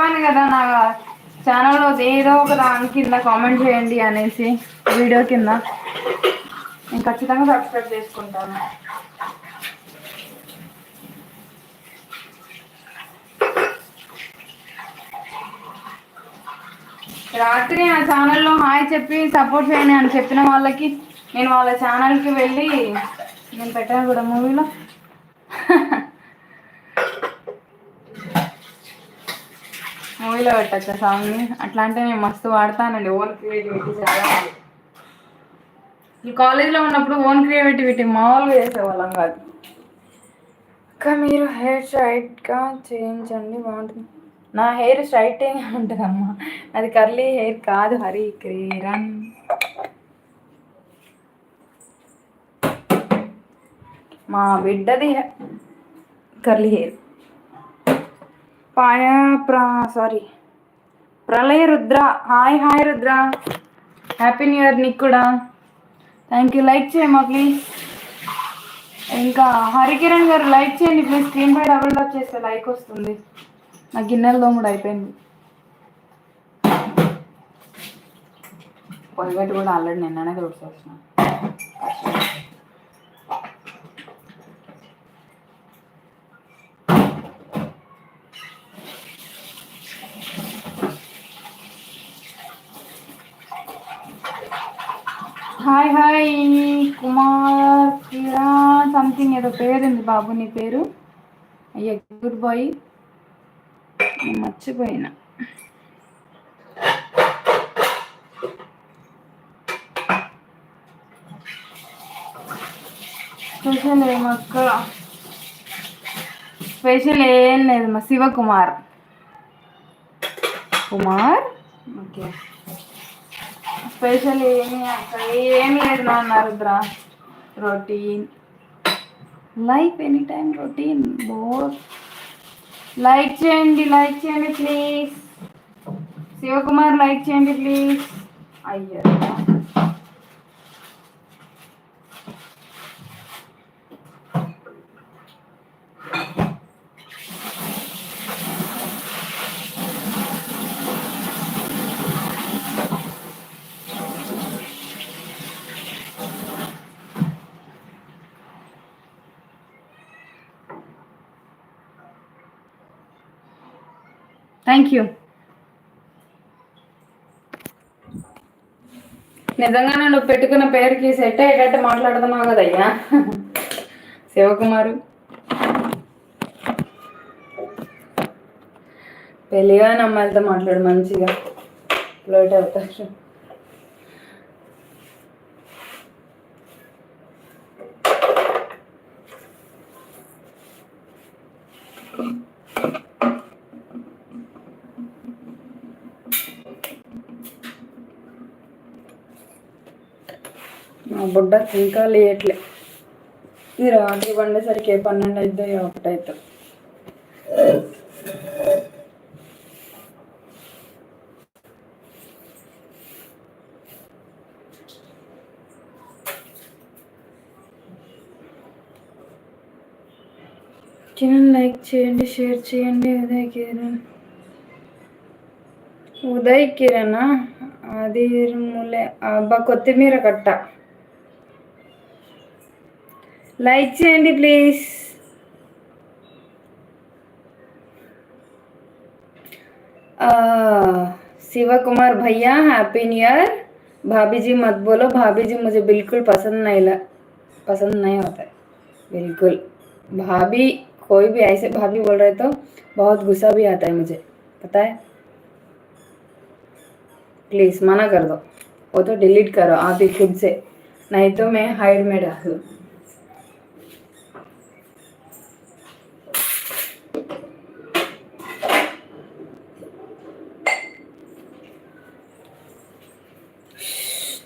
చెప్పాను కదా నా ఛానల్లో ఏదో ఒక దాని కింద కామెంట్ చేయండి అనేసి వీడియో కింద. నేను ఖచ్చితంగా సబ్స్క్రైబ్ చేసుకుంటాను. రాత్రి నా ఛానల్లో హాయ్ చెప్పి సపోర్ట్ చేయండి అని చెప్పిన వాళ్ళకి నేను వాళ్ళ ఛానల్కి వెళ్ళి నేను పెట్టాను కూడా మూవీలో మూవీలో పెట్టచ్చా సాంగ్ని? అట్లా అంటే నేను మస్తు వాడతానండి ఓన్ క్రియేటివిటీ చాలా ఈ కాలేజ్లో ఉన్నప్పుడు ఓన్ క్రియేటివిటీ మామూలుగా చేసేవాళ్ళం కాదు. ఇంకా మీరు హెయిర్ స్ట్రైట్గా చేయించండి బాగుంటుంది. నా హెయిర్ స్ట్రైటింగ్ ఉంటుందమ్మా. అది కర్లీ హెయిర్ కాదు హరి క్రీరన్ మా బిడ్డది కర్లీ హెయిర్. పాయ ప్రా sorry Pralaya Rudra. Hi hi Rudra. Happy new year నీకు కూడా. థ్యాంక్ యూ లైక్ చేయమ్మా ప్లీజ్ ఇంకా హరికిరణ్ గారు లైక్ చేయండి ప్లీజ్ స్క్రీన్ పై డబుల్ టచ్ చేస్తే లైక్ వస్తుంది. నా గిన్నెల దోముడు అయిపోయింది. పొయ్యగట్టు కూడా ఆల్రెడీ నిన్ననే వస్తున్నాను hi hi Kumar Kiran something ఏదో పేరు ఉంది బాబు నీ పేరు? అయ్యా గుడ్ బాయ్. నేను మర్చిపోయినా. స్పెషల్ ఏమక్క స్పెషల్ ఏం లేదు మా శివకుమార్. కుమార్? ఓకే స్పెషల్ ఏమి అక్క ఏం లేదు నాన్న Rudra. Routine. Life any time routine. Bore. Like చేయండి లైక్ చేయండి ప్లీజ్. శివకుమార్ లైక్ చేయండి ప్లీజ్. అయ్యో థ్యాంక్ యూ నిజంగా నువ్వు పెట్టుకున్న పేరుకి సెట్ అయ్యేటట్టు మాట్లాడుతున్నావు కదయ్యా. శివకుమారు. పెళ్ళిగా అమ్మాయిలతో మాట్లాడు మంచిగా. ఫ్లోట్ అవుతారు మా బుడ్డ ఇంకా లేయట్లే ఈ రాత్రి పండేసరికి పన్నెండు అయితే ఒకటైతే అవుతుంది ఛానల్ లైక్ చేయండి షేర్ చేయండి. ఉదయ్ కిరణ్. ఉదయ్ కిరణ్? అది ములే అబ్బా కొత్తిమీర కట్ట. లైక్ చేయండి ప్లీజ్ शिवा कुमार भैया हैप्पी न्यू ईयर भाभी जी मत बोलो भाभी जी मुझे बिल्कुल पसंद नहीं ल पसंद नहीं होता है बिल्कुल भाभी कोई भी ऐसे भाभी बोल रहे तो बहुत गुस्सा भी आता है मुझे पता है प्लीज़ मना कर दो वो तो डिलीट करो आप ही खुद से नहीं तो मैं हाइड में डाल दूँ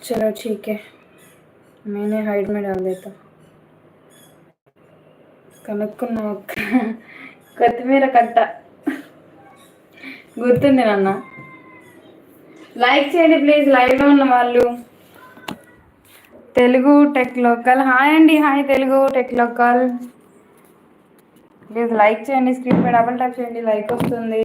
चलो ठीक है मैंने हाइड में डाल देता కనుక్కున్నా ఒక్క కొత్తిమీర కట్ట గుర్తుంది నాన్న లైక్ చేయండి ప్లీజ్ లైవ్లో ఉన్న వాళ్ళు తెలుగు టెక్ లోకల్ హాయ్ అండి hi Telugu tech local please like చేయండి స్క్రీన్ పై డబల్ ట్యాప్ చేయండి లైక్ వస్తుంది